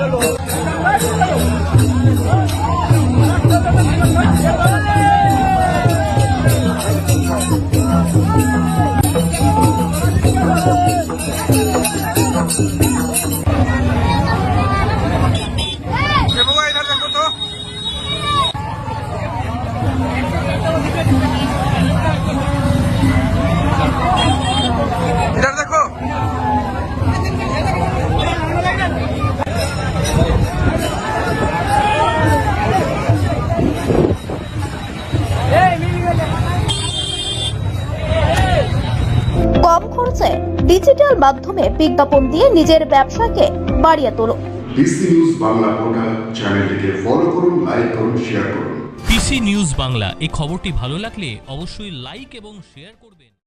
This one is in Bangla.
Hello. Terima kasih. কম খরচে ডিজিটাল মাধ্যমে বিজ্ঞাপন দিয়ে নিজের ব্যবসাকে বাড়িয়ে তোলো। ডিসি নিউজ বাংলা পোর্টাল চ্যানেলটিকে ফলো করুন লাইক করুন শেয়ার করুন। পিসি নিউজ বাংলা এই খবরটি ভালো লাগলে অবশ্যই লাইক এবং শেয়ার করবেন।